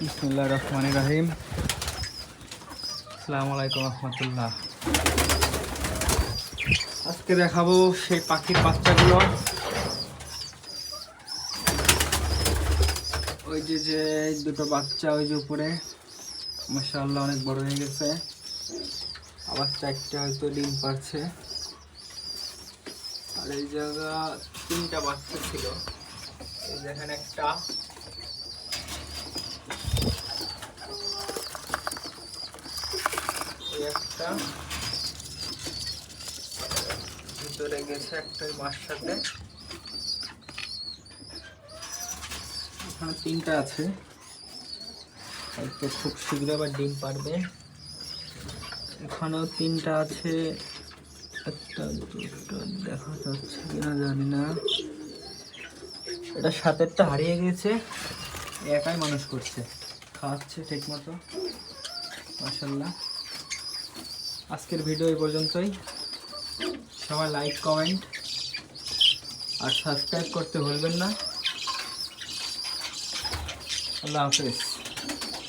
বিসমুল্লাহ রহমান রাহিম। আসসালামু আলাইকুম রহমতুল্লাহ। আজকে দেখাবো সেই পাখির বাচ্চাগুলো। ওই যে যে দুটো বাচ্চা ওই যে উপরে, মাশাআল্লাহ অনেক বড় হয়ে গেছে। আবার চারটে হয়তো ডিম পারছে। আর এই জায়গা তিনটা বাচ্চা ছিল। দেখেন একটা একটা। ভিতরে গেছে একটা মার সাথে। এখানে তিনটা আছে। হয়তো খুব শীঘ্র আবার ডিম পারবে। এখানেও তিনটা আছে। একটা, দুটো দেখা যাচ্ছে কিনা জানি না। এটা সাতেরটা হারিয়ে গেছে। একাই মানুষ করছে। খাওয়াচ্ছে ঠিক মতো মাসাল্লাহ আজকের ভিডিও এই পর্যন্তই। সবাই লাইক কমেন্ট আর সাবস্ক্রাইব করতে ভুলবেন না। আল্লাহ হাফেজ।